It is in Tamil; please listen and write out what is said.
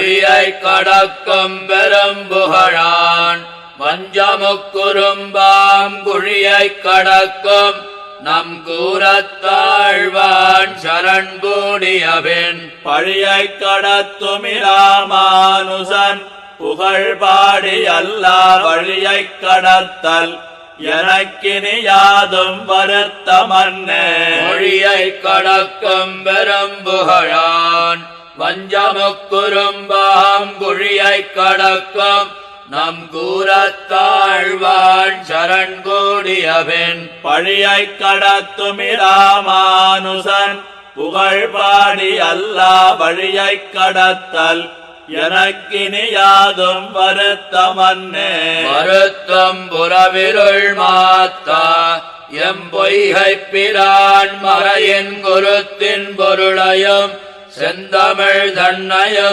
வழியை கடக்கும் பெரும்புகழான். வஞ்சமுக்குறும்பாம் குழியை கடக்கும் நம் கூறத்தாழ்வான் சரண் கூடியபின் பழியை கடத்துமிராமானுசன் புகழ் பாடி அல்லா வழியை கடத்தல். எனக்கினி யாதும் வருத்தமன்னே. மொழியை கடக்கும் பெரும்புகழான். வஞ்சமுக்குறும்பாம் குழியைக் கடக்கும். நம் கூறத்தாழ்வான் சரண் கூடியவன் பழியை கடத்துமிராமானுசன் புகழ் பாடி அல்லா வழியை கடத்தல். எனக்கினி யாதும் வருத்தமன்னே. வருத்தம் புறவிருள் மாத்தா. எம் பொய்கை பிரான் மறையின் குருத்தின் பொருளையும் செந்தமிழ் தன்னயம்